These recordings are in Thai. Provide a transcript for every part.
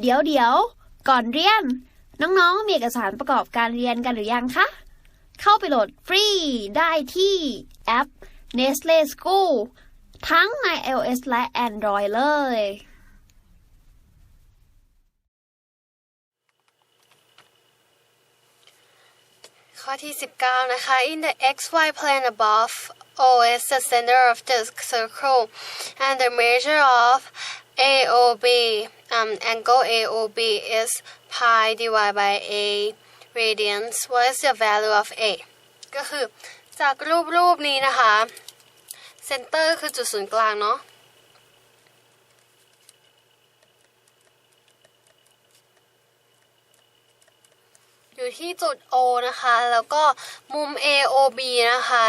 เดี๋ยวเดี๋ยว ก่อนเรียน น้องๆ มีเอกสารประกอบการเรียนกันหรือยังคะ เข้าไปโหลดฟรีได้ที่แอป Nestle School ทั้งใน iOS และ Android เลย ข้อที่ 19 นะคะ in the xy plane above O is the center of the circle and the measure of AOB um angle AOB is pi divided by A radians what is the value of A ก็คือจากรูปรูปนี้นะคะเซนเตอร์คือจุดศูนย์กลางเนาะอยู่ที่จุด O นะคะ แล้วก็มุม AOB นะคะ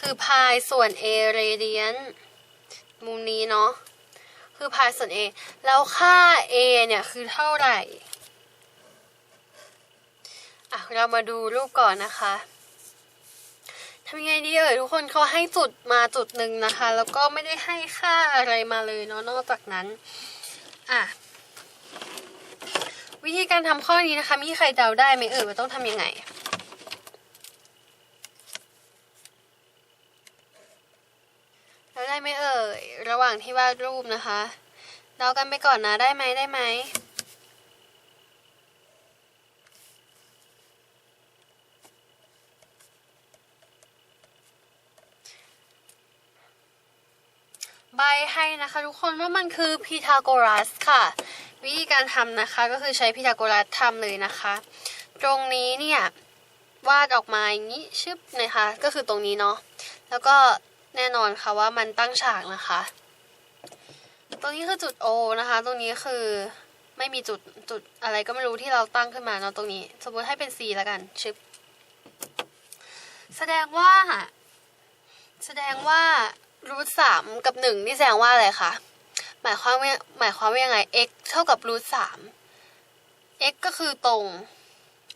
คือพายส่วน A radian มุมนี้เนาะ คือ พายส่วน A แล้วค่า A เนี่ยคือเท่าไหร่อะเรามาดูรูปก่อนนะคะทำยังไงดีเอ่ยทุกคนเขาให้จุดมาจุดหนึ่งนะคะ แล้วก็ไม่ได้ให้ค่าอะไรมาเลยเนาะนอกจากนั้นอะวิธีการทำข้อนี้นะคะ มีใครเดาได้ไหมเอ่ยว่าต้องทำยังไง เดาได้ไหมเอ่ย ระหว่างที่วาดรูปนะคะเดากันไปก่อนนะได้ไหมได้ไหมใบให้นะคะทุกคนว่ามันคือพีทาโกรัสค่ะ วิธีการทำนะคะก็คือใช้พีทาโกรัสทำเลยนะคะ ตรงนี้เนี่ยวาดออกมาอย่างนี้ชึบนะคะ ก็คือตรงนี้เนาะแล้วก็ แน่นอนค่ะว่ามันตั้งฉากนะคะ ตรงนี้คือจุด O นะคะ ตรงนี้คือไม่มีจุดจุดอะไรก็ไม่รู้ที่เราตั้งขึ้นมาเนาะตรงนี้ สมมติให้เป็น C แล้วกันชึบแสดงว่า แสดงว่ารูทสามกับหนึ่งนี่แสดงว่าอะไรคะหมายความว่าหมายความว่ายังไง x เท่ากับรูทสาม x ก็คือตรง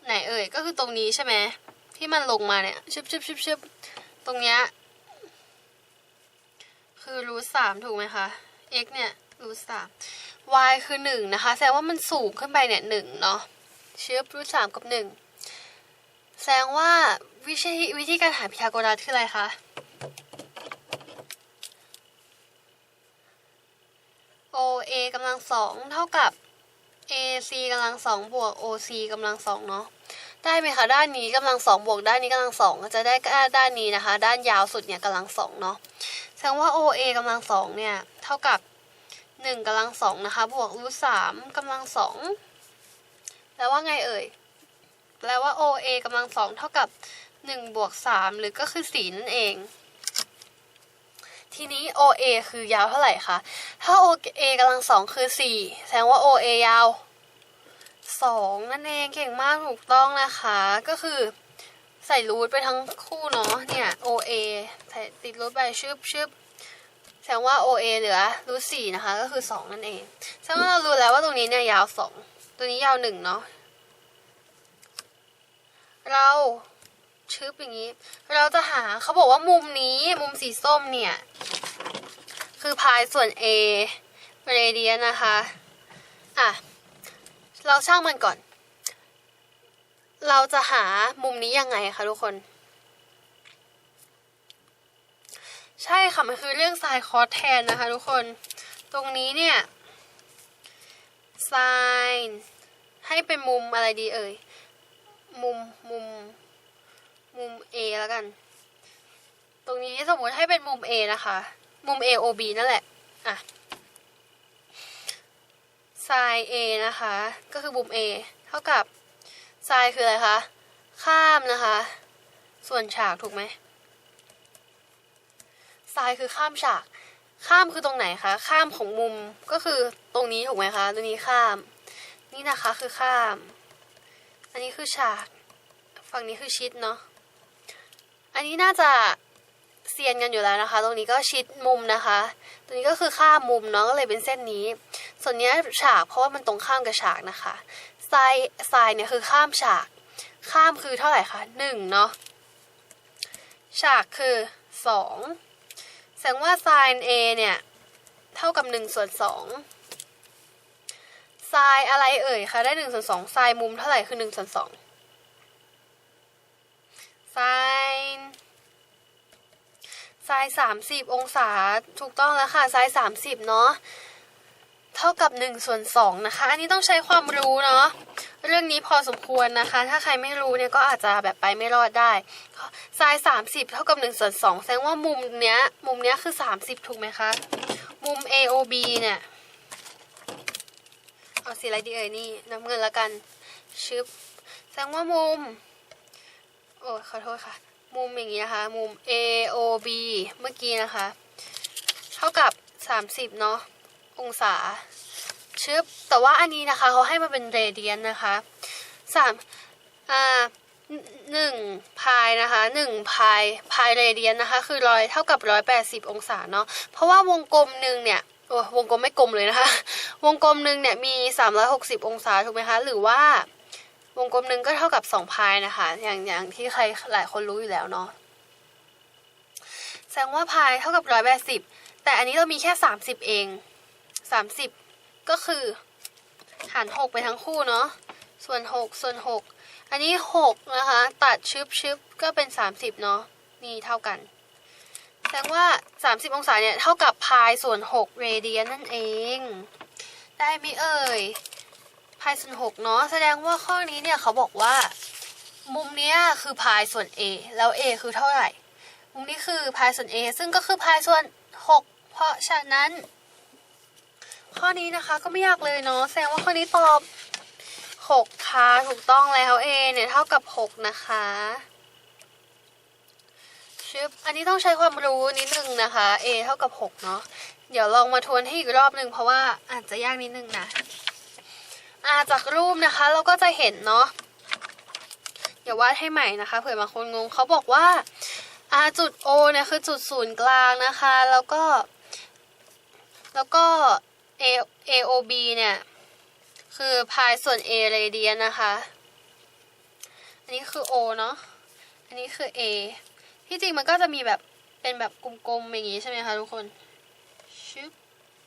ไหนเอ่ยก็คือตรงนี้ใช่ไหมที่มันลงมาเนี่ยชึบชึบชึบชึบตรงเนี้ย คือรูทสามถูกไหมคะ x เนี่ยรูทสาม y คือหนึ่งนะคะ แสดงว่ามันสูงขึ้นไปเนี่ยหนึ่งเนาะเชึบรูทสามกับหนึ่งแสดงว่าวิธีวิธีการหาพีทาโกรัสคืออะไรคะ OA กำลังสองเท่ากับ AC กำลังสองบวก OC กำลังสองเนาะได้ไหมคะด้านนี้กำลังสองบวกด้านนี้กำลังสองก็จะได้ด้านนี้นะคะ ด้านยาวสุดเนี่ยกำลังสองเนาะ แสดงว่า OA กำลังสองเนี่ย เท่ากับหนึ่งกำลังสองนะคะ บวกรูทสามกำลังสองแปลว่าไงเอ่ยแปลว่า OA กำลังสองเท่ากับหนึ่งบวกสามหรือก็คือสี่นั่นเอง ทีนี้ OA คือยาวเท่าไหร่คะ ถ้า OA กำลังสองคือสี่แสดงว่า OA ยาวสองนั่นเองเก่งมากถูกต้องนะคะ ก็คือ ใส่รูทไปทั้งคู่เนาะเนี่ย OA ใส่ติดรูทไปชึบชึบแสดงว่า OA เหลือรูทสี่นะคะ ก็คือสองนั่นเองแสดงว่าเรารู้แล้วว่าตรงนี้เนี่ยยาวสองตัวนี้ยาวหนึ่งเนาะเราชึบอย่างนี้ เราจะหาเขาบอกว่ามุมนี้มุมสีส้มเนี่ย คือพายส่วน A เรเดียนนะคะ อะ เราช่างมันก่อน เราจะหามุมนี้ยังไงคะทุกคน ใช่ค่ะ มันคือเรื่องไซน์คอสแทนนะคะทุกคน ตรงนี้เนี่ยไซน์ให้เป็นมุมอะไรดีเอ่ย มุมมุม มุม A แล้วกัน ตรงนี้สมมติให้เป็นมุม A นะคะ มุม AOB นั่นแหละ อะ sin A นะคะ ก็คือมุม A เท่ากับ sin คืออะไรคะ ข้ามนะคะ ส่วนฉากถูกไหม sin คือข้ามฉาก ข้ามคือตรงไหนคะ ข้ามของมุมก็คือตรงนี้ถูกไหมคะ ตรงนี้ข้าม นี่นะคะคือข้าม อันนี้คือฉาก ฝั่งนี้คือชิดเนาะ อันนี้น่าจะเซียนกันอยู่แล้วนะคะ ตรงนี้ก็ชิดมุมนะคะ ตรงนี้ก็คือข้ามมุมเนาะ ก็เลยเป็นเส้นนี้ ส่วนนี้ฉากเพราะว่ามันตรงข้ามกับฉากนะคะ ไซไซเนี่ยคือข้ามฉาก ข้ามคือเท่าไหร่คะหนึ่งเนาะฉากคือสองแสดงว่า sin A เนี่ย เท่ากับหนึ่งส่วนสองไซไซน์อะไรเอ่ยคะได้หนึ่งส่วนสองไซน์มุมเท่าไหร่คือหนึ่งส่วนสองไซน์ไซน์สามสิบองศาถูกต้องแล้วค่ะไซน์สามสิบเนาะ เท่ากับหนึ่งส่วนสองนะคะ อันนี้ต้องใช้ความรู้เนาะ เรื่องนี้พอสมควรนะคะ ถ้าใครไม่รู้เนี่ยก็อาจจะแบบไปไม่รอดได้ไซน์สามสิบเท่ากับหนึ่งส่วนสองแสดงว่ามุมเนี้ย มุมเนี้ยคือสามสิบถูกไหมคะ มุม AOB เนี่ย เอาสีอะไรดีเอ่ยนี่น้ำเงินละกันชึบแสดงว่ามุม โอ้ขอโทษค่ะ มุมอย่างนี้นะคะ มุม AOB เมื่อกี้นะคะ เท่ากับ 30 เนาะ องศาชึบแต่ว่าอันนี้นะคะเขาให้มาเป็นเรเดียนนะคะสามอ่าหนึ่งพายนะคะหนึ่งพายพายเรเดียนนะคะ คือร้อยเท่ากับร้อยแปดสิบองศาเนาะเพราะว่าวงกลมหนึ่งเนี่ยโอ้วงกลมไม่กลมเลยนะคะ วงกลมหนึ่งเนี่ยมี 360 องศาถูกไหมคะ หรือว่าวงกลมหนึ่งก็เท่ากับ 2 พายนะคะ อย่างอย่างที่ใครหลายคนรู้อยู่แล้วเนาะแสดงว่าพายเท่ากับ 180 แต่อันนี้เรามีแค่ 30 เอง 30 ก็คือ หาร 6 ไปทั้งคู่เนาะส่วน 6 ส่วน 6 อันนี้ 6 นะคะ ตัดชึบชึบก็เป็น 30 เนาะนี่เท่ากันแสดงว่า 30 องศาเนี่ย เท่ากับพายส่วน 6 เรเดียนนั่นเอง ได้ไหมเอ่ยพายส่วน 6 เนาะแสดงว่าข้อนี้เนี่ยเขาบอกว่า มุมเนี้ยคือพายส่วน a แล้ว a คือเท่าไหร่ มุมนี้คือพายส่วน a ซึ่งก็คือพายส่วน 6 เพราะฉะนั้น ข้อนี้นะคะก็ไม่ยากเลยเนาะแสดงว่าข้อนี้ตอบ6ค่ะถูกต้องแล้ว a เนี่ยเท่ากับ 6 นะคะชึบอันนี้ต้องใช้ความรู้นิดนึงนะคะ a เท่ากับ 6 เนาะเดี๋ยวลองมาทวนให้อีกรอบหนึ่งเพราะว่าอาจจะยากนิดนึงนะอ่าจากรูปนะคะเราก็จะเห็นเนาะเดี๋ยววาดให้ใหม่นะคะเผื่อบางคนงงเขาบอกว่าอ่าจุด O เนี่ยคือจุดศูนย์กลางนะคะ แล้วก็ แล้วก็ A AOB เนี่ย คือพายส่วน A เรเดียนนะคะ อันนี้คือ O เนาะ อันนี้คือ A ที่จริงมันก็จะมีแบบเป็นแบบกลมๆอย่างงี้ใช่ไหมคะทุกคนชึบ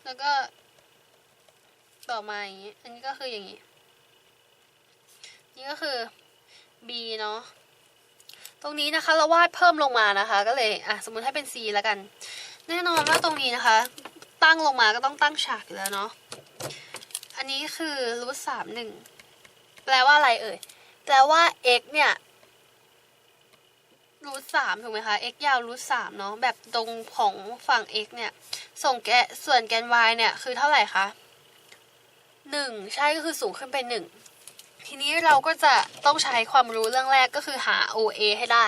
แล้วก็ต่อมาอย่างนี้ อันนี้ก็คืออย่างนี้ นี่ก็คือ B เนาะ ตรงนี้นะคะเราวาดเพิ่มลงมานะคะ ก็เลย อะ สมมติให้เป็น C แล้วกัน แน่นอนว่าตรงนี้นะคะ ตั้งลงมาก็ต้องตั้งฉากอยู่แล้วเนาะ อันนี้คือรูทสามหนึ่งแปลว่าอะไรเอ่ย แปลว่า x เนี่ยรูทสามถูกไหมคะ x ยาวรูทสามเนาะ แบบตรงของฝั่ง x เนี่ย ส่งแกส่วนแกน y เนี่ย คือเท่าไหร่คะหนึ่งใช่ก็คือสูงขึ้นไปหนึ่งทีนี้เราก็จะต้องใช้ความรู้เรื่องแรกก็คือหา OA ให้ได้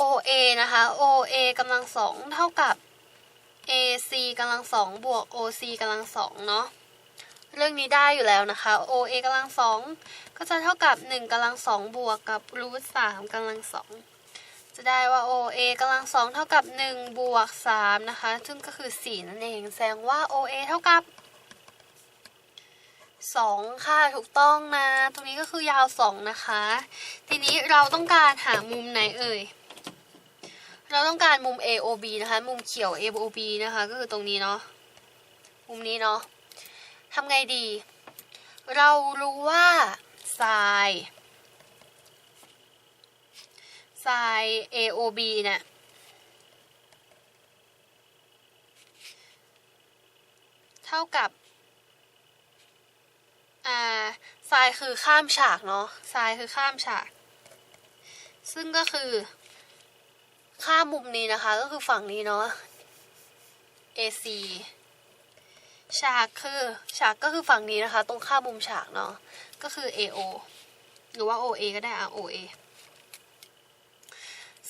OA นะคะ OA กำลังสองเท่ากับ AC กำลังสองบวก OC กำลังสองเนาะเรื่องนี้ได้อยู่แล้วนะคะ OA กำลังสองก็จะเท่ากับ 1กำลังสองบวกกับรูทสามกำลังสองจะได้ว่า OA กำลังสองเท่ากับ 1 บวก 3 นะคะ ซึ่งก็คือ 4 นั่นเอง แสดงว่า OA เท่ากับ 2 ค่ะ ถูกต้องนะ ตรงนี้ก็คือยาว 2 นะคะ ทีนี้เราต้องการหามุมไหนเอ่ย เราต้องการมุม AOB นะคะ มุมเขียว AOB นะคะ ก็คือตรงนี้เนาะ มุมนี้เนาะทำไงดี เรารู้ว่า sin sin AOB เนี่ยเท่ากับ อ่า sin คือข้ามฉากเนาะ sin คือข้ามฉาก ซึ่งก็คือ ข้ามมุมนี้นะคะ ก็คือฝั่งนี้เนาะ AC ฉากคือฉากก็คือฝั่งนี้นะคะ ตรงข้ามมุมฉากเนาะก็คือ AO หรือว่า OA ก็ได้อะ OA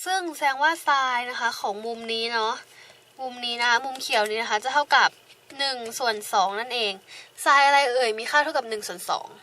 ซึ่งแสดงว่าไซน์นะคะของมุมนี้เนาะมุมนี้นะคะมุมเขียวนี้นะคะ จะเท่ากับ1ส่วน2นั่นเองไซน์อะไรเอ่ยมีค่าเท่ากับ1ส่วน2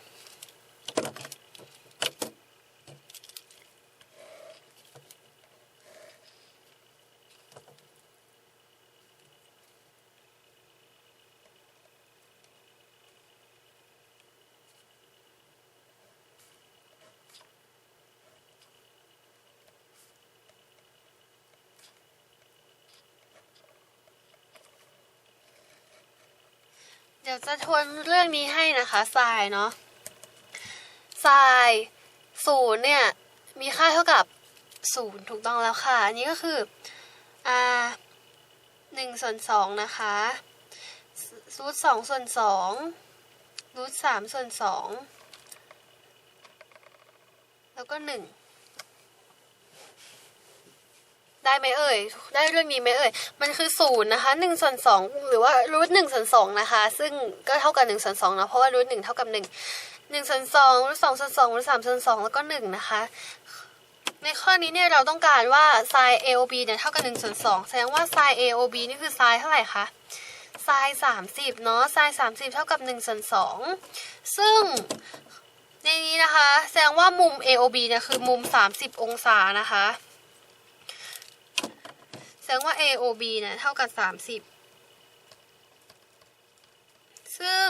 เดี๋ยวจะทวนเรื่องนี้ให้นะคะทรายเนาะทรายศูนย์เนี่ยมีค่าเท่ากับศูนย์ถูกต้องแล้วค่ะ อันนี้ก็คืออ่าหนึ่งส่วนสองนะคะรูทสองส่วนสองรูทสามส่วนสองแล้วก็หนึ่ง ได้ไหมเอ่ย ได้เรื่องนี้ไหมเอ่ย มันคือศูนย์นะคะหนึ่งส่วนสองหรือว่ารูทหนึ่งส่วนสองนะคะ ซึ่งก็เท่ากับหนึ่งส่วนสองนะเพราะว่ารูทหนึ่งเท่ากับหนึ่งหนึ่งส่วนสองรูทสองส่วนสองรูทสามส่วนสองแล้วก็หนึ่งนะคะ ในข้อนี้เนี่ยเราต้องการว่า sin AOB เนี่ยเท่ากับ1ส่วน2แสดงว่า sin AOB นี่คือ sin เท่าไหร่คะ sin 30เนาะ sin 30เท่ากับ1ส่วน2ซึ่งในนี้นะคะ แสดงว่ามุม AOB เนี่ยคือมุม 30 องศานะคะ ดงว่า AOB เนี่ยเท่ากับ 30 ซึ่ง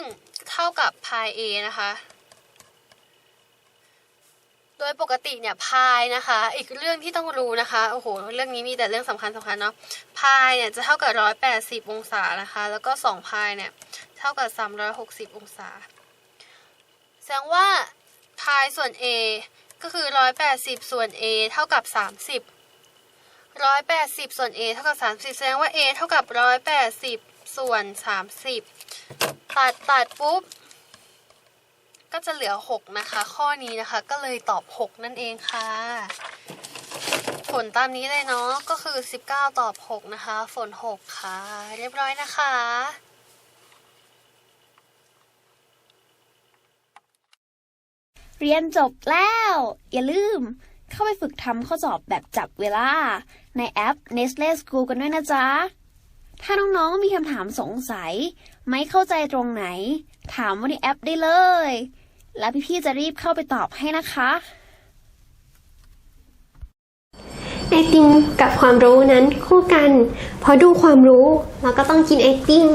เท่ากับ pi a นะคะ โดยปกติเนี่ยพายนะคะ อีกเรื่องที่ต้องรู้นะคะ โอ้โห เรื่องนี้มีแต่เรื่องสำคัญสำคัญเนาะพายเนี่ยจะเท่ากับร้อยแปดสิบองศานะคะ แล้วก็สองพายเนี่ยเท่ากับสามร้อยหกสิบองศา แสดงว่าพายส่วน a ก็คือร้อยแปดสิบส่วน a เท่ากับสามสิบ ร้อยแปดสิบส่วน a เท่ากับสามสิบแสดงว่า a เท่ากับร้อยแปดสิบส่วนสามสิบตัดตัดปุ๊บ ก็จะเหลือ6นะคะ ข้อนี้นะคะก็เลยตอบ6นั่นเองค่ะ ผลตามนี้เลยเนาะก็คือ19ตอบ6นะคะ ฝน6ค่ะ เรียบร้อยนะคะเรียนจบแล้ว อย่าลืม เข้าไปฝึกทำข้อสอบแบบจับเวลา ในแอป Nestle School กันด้วยนะจ๊ะ ถ้าน้องๆมีคำถามสงสัย ไม่เข้าใจตรงไหน ถามว่าในแอปได้เลย แล้วพี่ๆจะรีบเข้าไปตอบให้นะคะไอติมกับความรู้นั้นคู่กัน พอดูความรู้เราก็ต้องกินไอติม